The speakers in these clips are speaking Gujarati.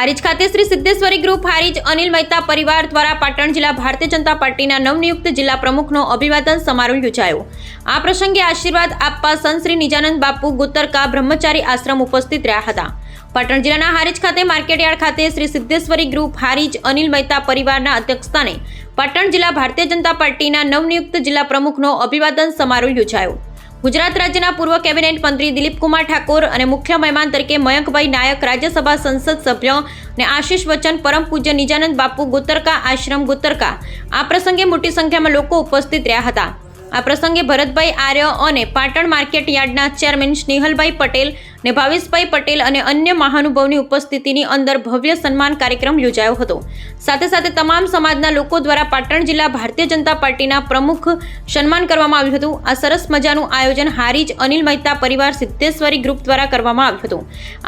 હારીજ ખાતે શ્રી સિદ્ધેશ્વરી ગ્રુપ હારીજ અનિલ મહેતા પરિવાર દ્વારા પાટણ જિલ્લા ભારતીય જનતા પાર્ટીના નવનિયુક્ત જિલ્લા પ્રમુખનો અભિવાદન સમારોહ યોજાયો. આ પ્રસંગે આશીર્વાદ આપવા સંત શ્રી નિજાનંદ બાપુ ગુતરકા બ્રહ્મચારી આશ્રમ ઉપસ્થિત રહ્યા હતા. પાટણ જિલ્લાના હારીજ ખાતે માર્કેટયાર્ડ ખાતે શ્રી સિદ્ધેશ્વરી ગ્રુપ હારીજ અનિલ મહેતા પરિવારના અધ્યક્ષસ્થાને પાટણ જિલ્લા ભારતીય જનતા પાર્ટીના નવનિયુક્ત જિલ્લા પ્રમુખનો અભિવાદન સમારોહ યોજાયો. ગુજરાત રાજ્યના પૂર્વ કેબિનેટ મંત્રી દિલીપકુમાર ઠાકોર અને મુખ્ય મહેમાન તરીકે મયંકભાઈ નાયક રાજ્યસભા સંસદ સભ્ય અને આશીષ વચન પરમ પૂજ્ય નિજાનંદ બાપુ ગોતરકા આશ્રમ ગોતરકા આ પ્રસંગે મોટી સંખ્યામાં લોકો ઉપસ્થિત રહ્યા હતા. આ પ્રસંગે ભરતભાઈ આર્ય અને પાટણ માર્કેટ યાર્ડના ચેરમેન સ્નેહલભાઈ પટેલ ને ભાવેશભાઈ પટેલ અને અન્ય મહાનુભાવની ઉપસ્થિતિની અંદર ભવ્ય સન્માન કાર્યક્રમ યોજાયો હતો. સાથે સાથે તમામ સમાજના લોકો દ્વારા પાટણ જિલ્લા ભારતીય જનતા પાર્ટીના પ્રમુખ સન્માન કરવામાં આવ્યું હતું. આ સરસ મજાનું આયોજન હારીજ અનિલ મહેતા પરિવાર સિદ્ધેશ્વરી ગ્રુપ દ્વારા કરવામાં આવ્યું હતું.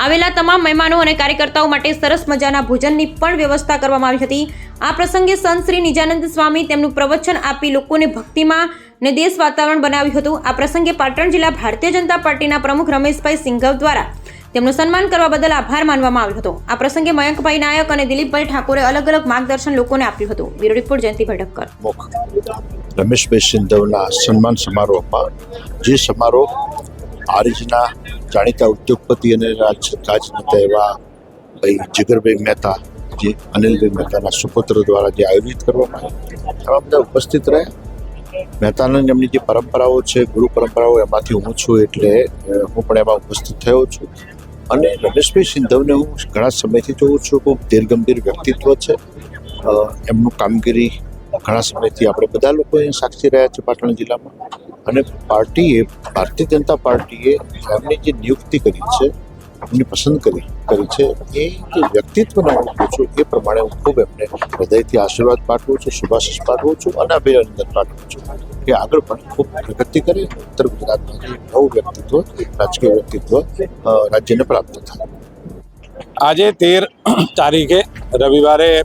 આવેલા તમામ મહેમાનો અને કાર્યકર્તાઓ માટે સરસ મજાના ભોજનની પણ વ્યવસ્થા કરવામાં આવી હતી. આ પ્રસંગે સંત શ્રી નિજાનંદ સ્વામી તેમનું પ્રવચન આપી લોકોને ભક્તિમાં ને દેશ વાતાવરણ બનાવ્યું હતું. આ પ્રસંગે પાટણ જિલ્લા ભારતીય જનતા પાર્ટીના પ્રમુખ રમેશભાઈ સિંઘવ દ્વારા તેમનું સન્માન કરવા બદલ આભાર માનવામાં આવ્યો હતો. આ પ્રસંગે મયંકભાઈ નાયક અને દિલીપભાઈ ઠાકોરે અલગ અલગ માર્ગદર્શન લોકોને આપ્યું હતું. Bureau report Jayanti Bhadakkar. Rameshbhai સિંધવના સન્માન સમારોહમાં જે સમારોહ આરજના જાણીતા ઉદ્યોગપતિ અને રાજ રાજનેતા એવા ભાઈ જીગરભાઈ મહેતા જે અનિલભાઈ મહેતાના સુપુત્ર દ્વારા જે આયોજિત કરવામાં આવ્યું. બધા ઉપસ્થિત રહ્યા. મહેતાના એમની જે પરંપરાઓ છે, ગુરુ પરંપરાઓ, એમાંથી હું છું એટલે હું પણ એમાં ઉપસ્થિત થયો છું. અને રમેશભાઈ સિંધવને હું ઘણા સમયથી જોઉં છું, ખૂબ ધીરગંભીર વ્યક્તિત્વ છે. એમનું કામગીરી ઘણા સમયથી આપણે બધા લોકો અહીંયા સાક્ષી રહ્યા છે પાટણ જિલ્લામાં. અને પાર્ટીએ, ભારતીય જનતા પાર્ટીએ એમની જે નિયુક્તિ કરી છે એમની પસંદ કરી કરી છે. એ જે વ્યક્તિત્વને હું છું એ પ્રમાણે હું ખૂબ એમને હૃદયથી આશીર્વાદ પાઠવું છું શુભાશીષ પાઠવું છું અને અભિનંદન પાઠવું છું. કે આગળ પણ ખૂબ પ્રગતિ કરે. ઉત્તર ગુજરાતમાં નવું વ્યક્તિત્વ રાજકીય વ્યક્તિત્વ રાજ્યને પ્રાપ્ત થાય. આજે તેર તારીખે રવિવારે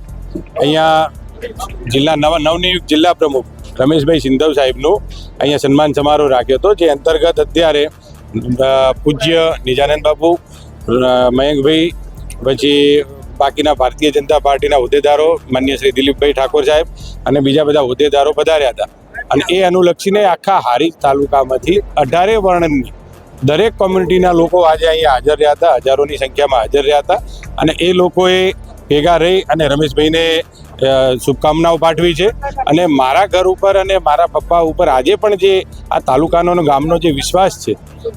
અહીંયા જિલ્લા નવા નવનિયુક્ત જિલ્લા પ્રમુખ રમેશભાઈ સિંધવ સાહેબનું અહીંયા સન્માન સમારોહ રાખ્યો હતો જે અંતર્ગત અત્યારે પૂજ્ય નિજાનંદ અ, મયંકભાઈ, પછી બાકીના ભારતીય જનતા પાર્ટીના હોદ્દેદારો, માન્ય શ્રી દિલીપભાઈ ઠાકોર સાહેબ અને બીજા બધા હોદ્દેદારો પધાર્યા હતા. અને એ અનુલક્ષીને આખા હારીજ તાલુકામાંથી અઢારે વર્ણનની દરેક કોમ્યુનિટીના લોકો આજે અહીંયા હાજર રહ્યા હતા, હજારોની સંખ્યામાં હાજર રહ્યા હતા. અને એ લોકોએ ભેગા રહી અને રમેશભાઈને શુભકામનાઓ પાઠવી છે. અને મારા ઘર ઉપર અને મારા પપ્પા ઉપર આજે પણ જે આ તાલુકાનો ગામનો જે વિશ્વાસ છે,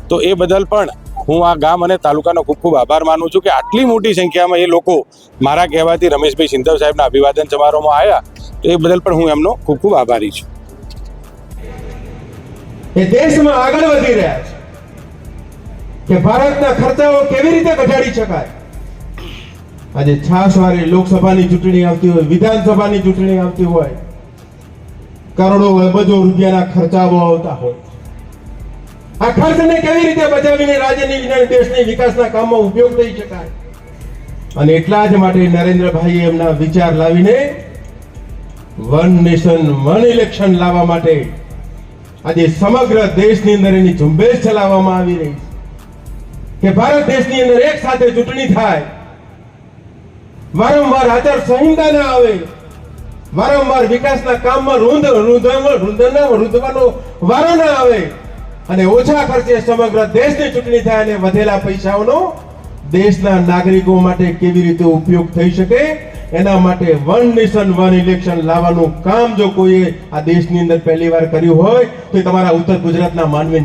તો એ બદલ પણ હું આ ગામ અને તાલુકાનો ખૂબ ખૂબ આભાર માનું છું કે આટલી મોટી સંખ્યામાં એ લોકો મારા કહેવાથી રમેશભાઈ સિંધવ સાહેબના અભિવાદન સમારોહમાં આવ્યા તો એ બદલ પણ હું એમનો ખૂબ ખૂબ આભારી છું. એ દેશમાં આગળ વધી રહ્યા છે. કે ભારતના ખર્ચાઓ કેવી રીતે ઘટાડી શકાય? આજે છાસવાળી લોકસભાની ચૂંટણી આવતી હોય, વિધાનસભાની ચૂંટણી આવતી હોય, કરોડો અબજો રૂપિયાના ખર્ચાઓ આવતા હોય. આ ખર્ચને કેવી રીતે બચાવીને રાજ્યની દેશની વિકાસના કામમાં ઉપયોગ થઈ શકાય? અને એટલા જ માટે નરેન્દ્રભાઈ એમના વિચાર લાવીને વન નેશન, વન ઇલેક્શન લાવવા માટે આજે સમગ્ર દેશની અંદર એની ઝુંબેશ ચલાવવામાં આવી રહી છે. કે ભારત દેશની અંદર એક સાથે ચૂંટણી થાય, વારંવાર આચાર સંહિતા ના આવે, વારંવાર વિકાસના કામમાં રૂંધ રૂંધવાનો રૂંધવાનો વારો ના આવે અને ઓછા ખર્ચે સમગ્ર દેશની ચૂંટણી થાય અને વધેલા પૈસાઓનો દેશના નાગરિકો માટે કેવી રીતે ઉપયોગ થઈ શકે, એના માટે વન નેશન, વન ઇલેક્શન લાવવાનું કામ જો કોઈએ આ દેશની અંદર પહેલી વાર કર્યું હોય, તો તમારા ઉત્તર ગુજરાતના માનવી